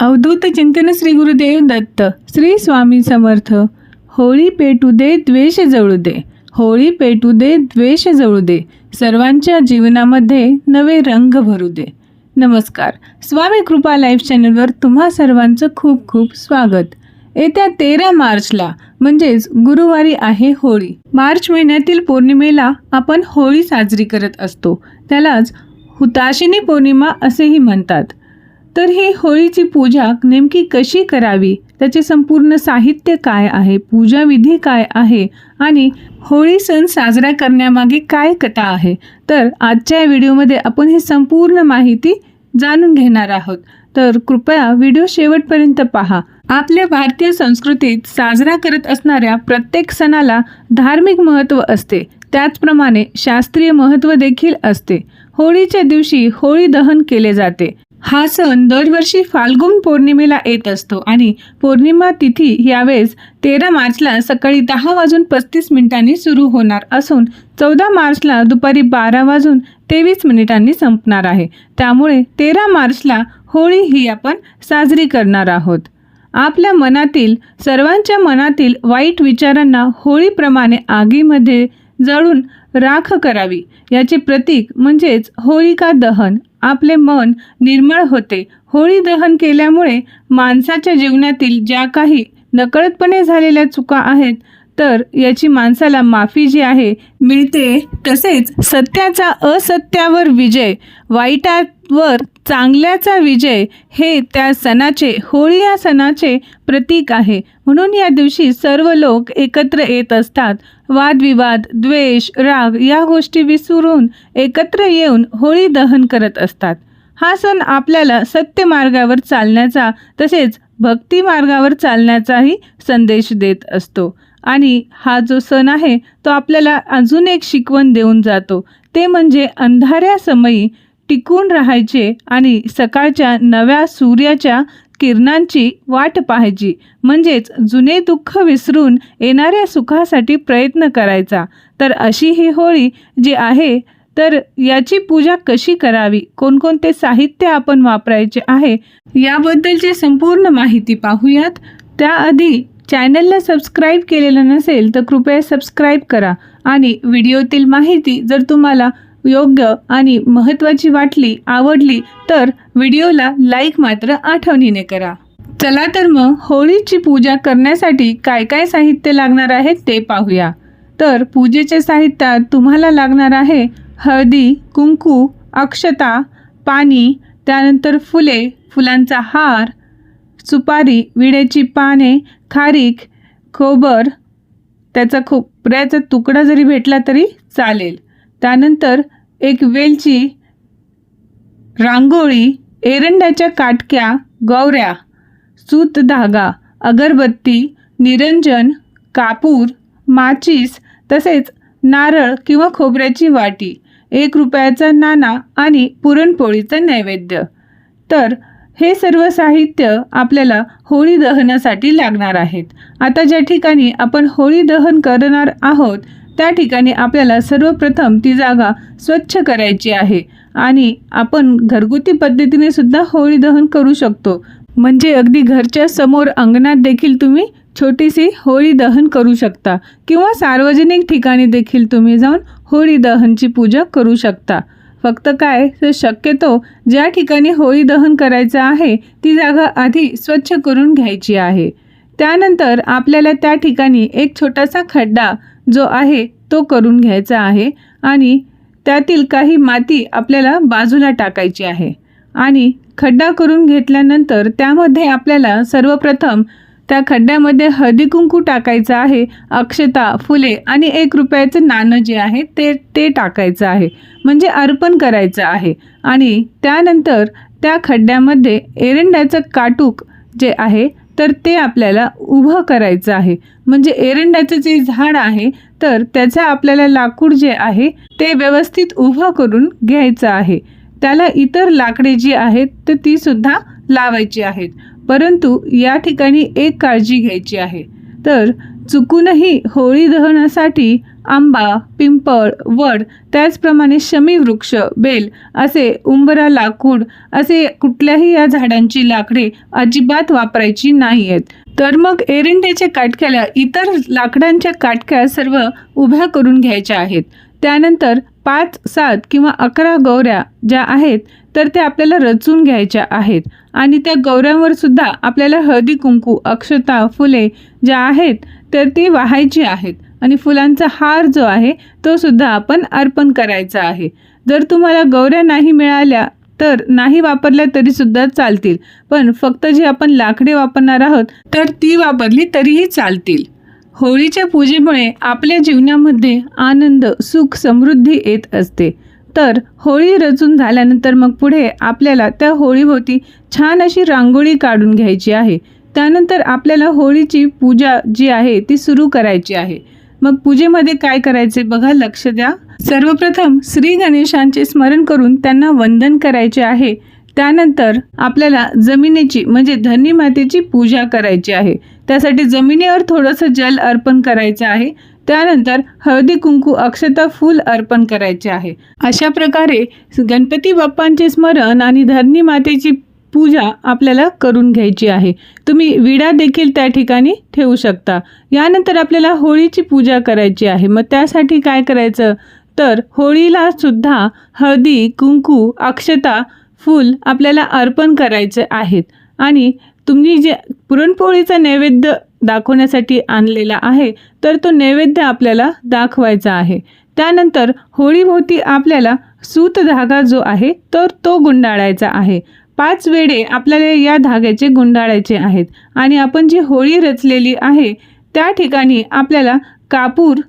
अवधूत चिंतन श्री गुरुदेव दत्त श्री स्वामी समर्थ. होळी पेटू दे द्वेष जळू दे होळी पेटू दे द्वेष जळू दे सर्वांच्या जीवनामध्ये नवे रंग भरू दे नमस्कार. स्वामी कृपा लाईव्ह चॅनलवर तुम्हा सर्वांचं खूप खूप स्वागत. येत्या तेरा मार्चला म्हणजेच गुरुवारी आहे होळी. मार्च महिन्यातील पौर्णिमेला आपण होळी साजरी करत असतो. त्यालाच हुताशिनी पौर्णिमा असेही म्हणतात. तर ही होळीची पूजा नेमकी कशी करावी? त्याचे संपूर्ण साहित्य काय आहे? पूजाविधी काय आहे? आणि होळी सण साजरा करण्यामागे काय कथा आहे? तर आजच्या व्हिडिओमध्ये आपण ही संपूर्ण माहिती जाणून घेणार आहोत. तर कृपया व्हिडिओ शेवटपर्यंत पहा. आपल्या भारतीय संस्कृतीत साजरा करत असणाऱ्या प्रत्येक सणाला धार्मिक महत्त्व असते. त्याचप्रमाणे शास्त्रीय महत्त्व देखील असते. होळीच्या दिवशी होळी दहन केले जाते. हा सण दरवर्षी फाल्गुन पौर्णिमेला येत असतो आणि पौर्णिमा तिथी यावेळेस तेरा मार्चला सकाळी दहा वाजून पस्तीस मिनिटांनी सुरू होणार असून चौदा मार्चला दुपारी बारा वाजून तेवीस मिनिटांनी संपणार आहे. त्यामुळे तेरा मार्चला होळी ही आपण साजरी करणार आहोत. आपल्या मनातील सर्वांच्या मनातील वाईट विचारांना होळीप्रमाणे आगीमध्ये जळून राख करावी. याचे प्रतीक म्हणजेच होळिका दहन आपले मन निर्मळ होते. होळी दहन केल्यामुळे माणसाच्या जीवनातील ज्या काही नकळतपणे झालेल्या चुका आहेत तर याची माणसाला माफी जी आहे मिळते तसेच सत्याचा असत्यावर विजय वाईटावर चांगल्याचा विजय हे त्या सणाचे होळी या सणाचे प्रतीक आहे. म्हणून या दिवशी सर्व लोक एकत्र येत असतात. वादविवाद द्वेष राग या गोष्टी विसरून एकत्र येऊन होळी दहन करत असतात. हा सण आपल्याला सत्य मार्गावर चालण्याचा तसेच भक्ती मार्गावर चालण्याचाही संदेश देत असतो. आणि हा जो सण आहे तो आपल्याला अजून एक शिकवण देऊन जातो. ते म्हणजे अंधाऱ्या समयी टिकून राहायचे आणि सकाळच्या नव्या सूर्याच्या किरणांची वाट पाहायची. म्हणजेच जुने दुःख विसरून येणाऱ्या सुखासाठी प्रयत्न करायचा. तर अशी ही होळी जी आहे तर याची पूजा कशी करावी? कोणकोणते साहित्य आपण वापरायचे आहे? याबद्दलची संपूर्ण माहिती पाहूयात. त्याआधी चॅनलला सबस्क्राईब केलेलं नसेल तर कृपया सबस्क्राईब करा आणि व्हिडिओतील माहिती जर तुम्हाला योग्य आणि महत्त्वाची वाटली आवडली तर व्हिडिओला लाईक मात्र आठवणीने करा. चला तर मग होळीची पूजा करण्यासाठी काय काय साहित्य लागणार आहे ते पाहूया. तर पूजेच्या साहित्यात तुम्हाला लागणार आहे हळदी कुंकू अक्षता पाणी त्यानंतर फुले फुलांचा हार सुपारी विड्याची पाने खारीक खोबर त्याचा खोबऱ्याचा तुकडा जरी भेटला तरी चालेल. त्यानंतर एक वेलची रांगोळी एरंडाच्या काटक्या गौऱ्या सूत धागा अगरबत्ती निरंजन कापूर माचीस तसेच नारळ किंवा खोबऱ्याची वाटी एक रुपयाचा नाना आणि पुरणपोळीचं नैवेद्य. तर हे सर्व साहित्य आपल्याला होळी दहनासाठी लागणार आहेत. आता ज्या ठिकाणी आपण होळी दहन करणार आहोत त्या ठिकाणी आपल्याला सर्वप्रथम ती जागा स्वच्छ करायची आहे आणि आपण घरगुती पद्धतीने सुद्धा होळी दहन करू शकतो. म्हणजे अगदी घरच्या समोर अंगणात देखील तुम्ही छोटीशी होळी दहन करू शकता किंवा सार्वजनिक ठिकाणी देखील तुम्ही जाऊन होळी दहनची पूजा करू शकता. फक्त काय? तर शक्यतो ज्या ठिकाणी होळी दहन करायचं आहे ती जागा आधी स्वच्छ करून घ्यायची आहे. त्यानंतर आपल्याला त्या ठिकाणी एक छोटासा खड्डा जो आहे तो करून घ्यायचा आहे आणि त्यातील काही माती आपल्याला बाजूला टाकायची आहे. आणि खड्डा करून घेतल्यानंतर त्यामध्ये आपल्याला सर्वप्रथम त्या खड्ड्यामध्ये हळदी कुंकू टाकायचं आहे अक्षता फुले आणि एक रुपयाचं नाणं जे आहे ते ते टाकायचं आहे म्हणजे अर्पण करायचं आहे. आणि त्यानंतर त्या खड्ड्यामध्ये एरंड्याचं काटूक जे आहे तर ते आपल्याला उभं करायचं आहे. म्हणजे एरंड्याचं जे झाड आहे तर त्याचं आपल्याला लाकूड जे आहे ते व्यवस्थित उभं करून घ्यायचं आहे. त्याला इतर लाकडे जी आहेत तर ती सुद्धा लावायची आहेत. परंतु या ठिकाणी एक काळजी घ्यायची आहे. तर चुकूनही होळी दहनासाठी आंबा पिंपळ वड त्याचप्रमाणे शमी वृक्ष बेल असे उंबरा लाकूड असे कुठल्याही या झाडांची लाकडे अजिबात वापरायची नाही आहेत तर मग एरंडेच्या काटक्याला इतर लाकडांच्या काटक्या सर्व उभ्या करून घ्यायच्या आहेत. त्यानंतर पाच सात किंवा अकरा गौऱ्या ज्या आहेत तर त्या आपल्याला रचून घ्यायच्या आहेत. आणि त्या गौऱ्यांवर सुद्धा आपल्याला हळदी कुंकू अक्षता फुले ज्या आहेत तर ती वाहायची आहेत. आणि फुलांचा हार जो आहे तो सुद्धा आपण अर्पण करायचा आहे. जर तुम्हाला गौऱ्या नाही मिळाल्या तर नाही वापरल्या तरीसुद्धा चालतील. पण फक्त जी आपण लाकडे वापरणार आहोत तर ती वापरली तरीही चालतील. होळीच्या पूजेमुळे आपल्या जीवनामध्ये आनंद सुख समृद्धी येत असते. तर होळी रचून झाल्यानंतर मग पुढे आपल्याला त्या होळीभोवती छान अशी रांगोळी काढून घ्यायची आहे. त्यानंतर आपल्याला होळीची पूजा जी आहे ती सुरू करायची आहे. मग पूजेमध्ये काय करायचे बघा लक्ष द्या. सर्वप्रथम श्री गणेशांचे स्मरण करून त्यांना वंदन करायचे आहे. त्यानंतर आपल्याला जमिनीची म्हणजे धनी मातेची पूजा करायची आहे. त्यासाठी जमिनीवर थोडंसं जल अर्पण करायचं आहे. त्यानंतर हळदी कुंकू अक्षता फूल अर्पण करायचे आहे. अशा प्रकारे गणपती बाप्पांचे स्मरण आणि धरणी मातेची पूजा आपल्याला करून घ्यायची आहे. तुम्ही विडा देखील त्या ठिकाणी ठेवू शकता. यानंतर आपल्याला होळीची पूजा करायची आहे. मग त्यासाठी काय करायचं? तर होळीला सुद्धा हळदी कुंकू अक्षता फूल आपल्याला अर्पण करायचे आहेत. आणि तुम्ही जे पुरणपोळीचा नैवेद्य दाखवण्यासाठी आणलेला आहे तर तो नैवेद्य आपल्याला दाखवायचा आहे. त्यानंतर होळीभोवती आपल्याला सूत धागा जो आहे तर तो गुंडाळायचा आहे. पाच वेळे आपल्याला या धाग्याचे गुंडाळायचे आहेत आणि आपण जी होळी रचलेली आहे त्या ठिकाणी आपल्याला कापूर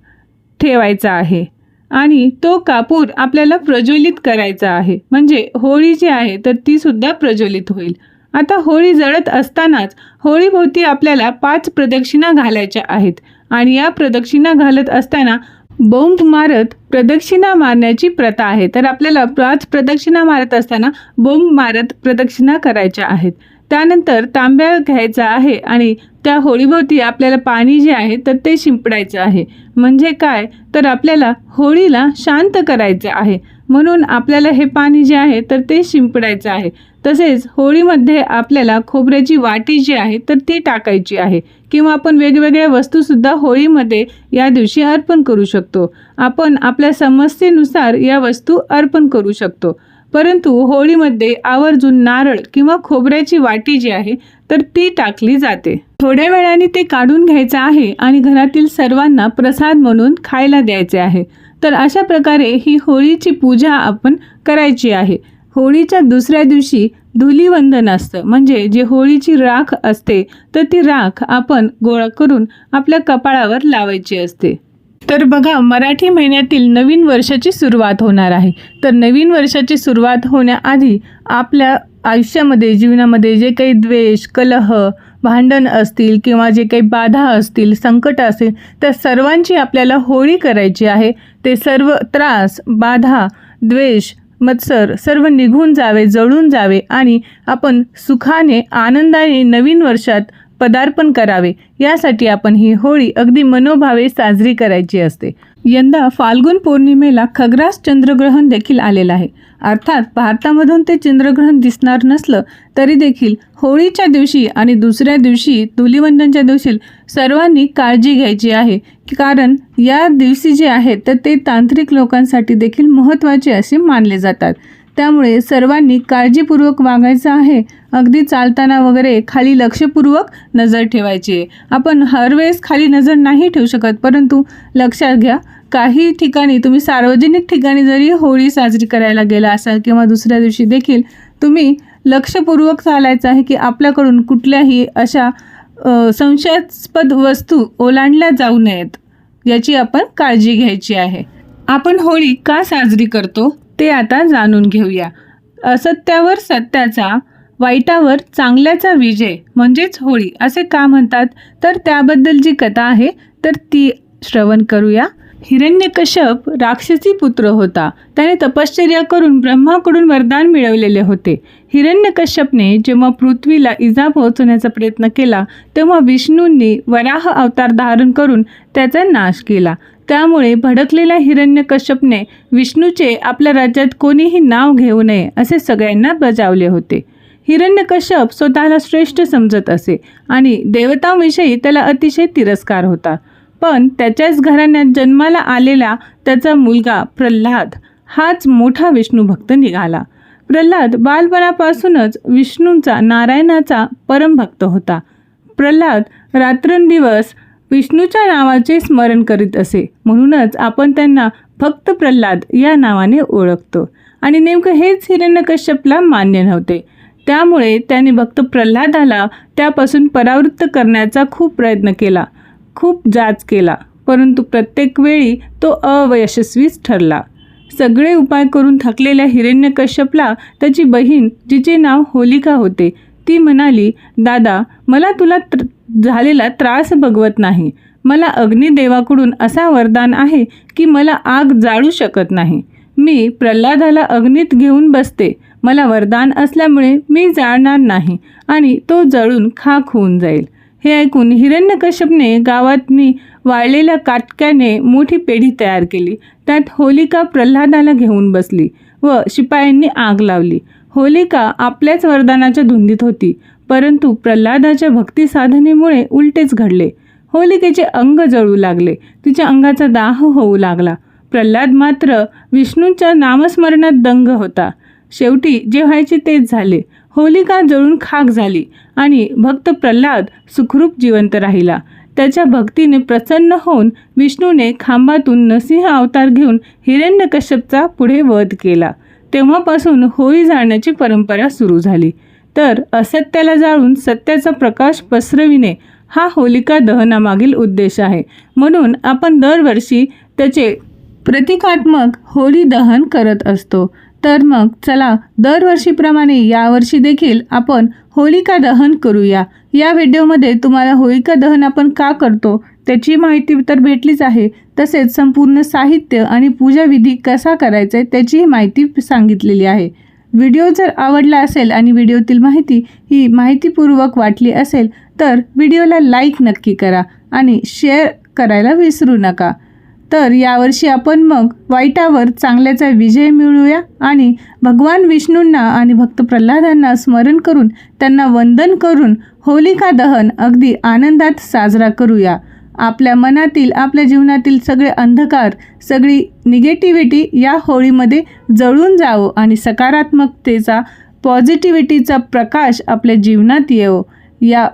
ठेवायचा आहे आणि तो कापूर आपल्याला प्रज्वलित करायचा आहे. म्हणजे होळी जी आहे तर तीसुद्धा प्रज्वलित होईल. आता होळी जळत असतानाच होळीभोवती आपल्याला पाच प्रदक्षिणा घालायच्या आहेत. आणि या प्रदक्षिणा घालत असताना बोंब मारत प्रदक्षिणा मारण्याची प्रथा आहे. तर आपल्याला पाच प्रदक्षिणा मारत असताना बोंब मारत प्रदक्षिणा करायच्या आहेत. त्यानंतर तांब्या घ्यायचा आहे आणि त्या होळीभोवती आपल्याला पाणी जे आहे तर ते शिंपडायचं आहे. म्हणजे काय? तर आपल्याला होळीला शांत करायचं आहे. म्हणून आपल्याला हे पाणी जे आहे तर ते शिंपडायचं आहे. तसेच होळीमध्ये आपल्याला खोबऱ्याची वाटी जी आहे तर ती टाकायची आहे. किंवा आपण वेगवेगळ्या वस्तूसुद्धा होळीमध्ये या दिवशी अर्पण करू शकतो. आपण आपल्या समस्येनुसार या वस्तू अर्पण करू शकतो. परंतु होळीमध्ये आवर्जून नारळ किंवा खोबऱ्याची वाटी जी आहे तर ती टाकली जाते. थोड्या वेळाने ते काढून घ्यायचं आहे आणि घरातील सर्वांना प्रसाद म्हणून खायला द्यायचे आहे. तर अशा प्रकारे ही होळीची पूजा आपण करायची आहे. होळीच्या दुसऱ्या दिवशी धुलीवंदन असतं. म्हणजे जे होळीची राख असते तर ती राख आपण गोळा करून आपल्या कपाळावर लावायची असते. तर बघा मराठी महिन्यातील नवीन वर्षाची सुरुवात होणार आहे. तर नवीन वर्षाची सुरुवात होण्याआधी आपल्या आयुष्यामध्ये जीवनामध्ये जे काही द्वेष कलह भांडण असतील किंवा जे काही बाधा असतील संकट असेल त्या सर्वांची आपल्याला होळी करायची आहे. ते सर्व त्रास बाधा द्वेष मत्सर सर्व निघून जावे जळून जावे आणि आपण सुखाने आनंदाने नवीन वर्षात पदार्पण करावे. यासाठी आपण ही होळी अगदी मनोभावे साजरी करायची असते. यंदा फाल्गुन पौर्णिमेला खग्रास चंद्रग्रहण देखील आलेलं आहे. अर्थात भारतामधून ते चंद्रग्रहण दिसणार नसलं तरी देखील होळीच्या दिवशी आणि दुसऱ्या दिवशी धुलिवंदनच्या दिवशी सर्वांनी काळजी घ्यायची आहे. कारण या दिवशी जे आहेत तर ते तांत्रिक लोकांसाठी देखील महत्त्वाचे असे मानले जातात. त्यामुळे सर्वांनी काळजीपूर्वक वागायचं आहे. अगदी चालताना वगैरे खाली लक्षपूर्वक नजर ठेवायची आहे. आपण हरवेळेस खाली नजर नाही ठेवू शकत परंतु लक्षात घ्या काही ठिकाणी तुम्ही सार्वजनिक ठिकाणी जरी होळी साजरी करायला गेला असाल किंवा दुसऱ्या दिवशी देखील तुम्ही लक्षपूर्वक चालायचं आहे की आपल्याकडून कुठल्याही अशा संशयास्पद वस्तू ओलांडल्या जाऊ नयेत याची आपण काळजी घ्यायची आहे. आपण होळी का साजरी करतो ते आता जाणून घेऊया. असत्यावर सत्याचा वाईटावर चांगल्याचा विजय म्हणजेच होळी असे का म्हणतात? तर त्याबद्दल जी कथा आहे तर ती श्रवण करूया. हिरण्यकश्यप राक्षसी पुत्र होता. त्याने तपश्चर्या करून ब्रह्माकडून वरदान मिळवलेले होते. हिरण्यकश्यपने जेव्हा पृथ्वीला इजा पोहोचवण्याचा प्रयत्न केला तेव्हा विष्णूंनी वराह अवतार धारण करून त्याचा नाश केला. त्यामुळे भडकलेल्या हिरण्यकश्यपने विष्णूचे आपल्या राज्यात कोणीही नाव घेऊ नये असे सगळ्यांना बजावले होते. हिरण्यकश्यप स्वतःला श्रेष्ठ समजत असे आणि देवतांविषयी त्याला अतिशय तिरस्कार होता. पण त्याच्याच घराण्यात जन्माला आलेला त्याचा मुलगा प्रल्हाद हाच मोठा विष्णू भक्त निघाला. प्रल्हाद बालपणापासूनच विष्णूंचा नारायणाचा परमभक्त होता. प्रल्हाद रात्रंदिवस विष्णूच्या नावाचे स्मरण करीत असे म्हणूनच आपण त्यांना भक्त प्रल्हाद या नावाने ओळखतो. आणि नेमकं हेच हिरण्यकश्यपला मान्य नव्हते. त्यामुळे त्याने भक्त प्रल्हादाला त्यापासून परावृत्त करण्याचा खूप प्रयत्न केला. खूप जाच केला परंतु प्रत्येक वेळी तो अयशस्वीच ठरला. सगळे उपाय करून थकलेल्या हिरण्यकश्यपला त्याची बहीण जिचे नाव होलिका होते ती म्हणाली दादा मला तुला त्र झालेला त्रास बघवत नाही. मला अग्निदेवाकडून असा वरदान आहे की मला आग जाळू शकत नाही. मी प्रल्हादाला अग्नीत घेऊन बसते. मला वरदान असल्यामुळे मी जाळणार नाही आणि तो जळून खाक होऊन जाईल. हे ऐकून हिरण्यकश्यपने गावातनी वाळलेल्या काटक्याने मोठी पेढी तयार केली. त्यात होलिका प्रल्हादाला घेऊन बसली व शिपायांनी आग लावली. होलिका आपल्याच वरदानाच्या धुंदीत होती परंतु प्रल्हादाच्या भक्ती साधनेमुळे उलटेच घडले. होलिकेचे अंग जळू लागले तिच्या अंगाचा दाह होऊ लागला. प्रल्हाद मात्र विष्णूंच्या नामस्मरणात दंग होता. शेवटी जे व्हायचे तेच झाले. होलिका जळून खाक झाली आणि भक्त प्रल्हाद सुखरूप जिवंत राहिला. त्याच्या भक्तीने प्रसन्न होऊन विष्णूने खांबातून नसिंह अवतार घेऊन हिरण्यकश्यपचा पुढे वध केला. तेव्हापासून होळी जाळण्याची परंपरा सुरू झाली. तर असत्याला जाळून सत्याचा प्रकाश पसरविणे हा होलिका दहनामागील उद्देश आहे. म्हणून आपण दरवर्षी त्याचे प्रतिकात्मक होळी दहन करत असतो. तर मग चला दरवर्षीप्रमाणे यावर्षी देखील आपण होलिका दहन करूया. या व्हिडिओमध्ये तुम्हाला होलिका दहन आपण का करतो त्याची माहिती तर भेटलीच आहे. तसेच संपूर्ण साहित्य आणि पूजाविधी कसा करायचा आहे त्याचीही माहिती सांगितलेली आहे. व्हिडिओ जर आवडला असेल आणि व्हिडिओतील माहिती ही माहितीपूर्वक वाटली असेल तर व्हिडिओला लाईक नक्की करा आणि शेअर करायला विसरू नका. तर यावर्षी आपण मग वाईटावर चांगल्याचा विजय मिळवूया आणि भगवान विष्णूंना आणि भक्त प्रल्हादांना स्मरण करून त्यांना वंदन करून होलिका दहन अगदी आनंदात साजरा करूया. आपल्या मनातील आपल्या जीवनातील सगळे अंधकार सगळी निगेटिव्हिटी या होळीमध्ये जळून जावो आणि सकारात्मकतेचा पॉझिटिव्हिटीचा प्रकाश आपल्या जीवनात येवो. या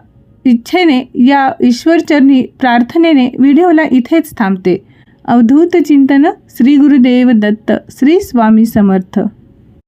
इच्छेने या ईश्वरचरणी प्रार्थनेने व्हिडिओला इथेच थांबते. अवधूत चिंतन श्री गुरुदेव दत्त श्री स्वामी समर्थ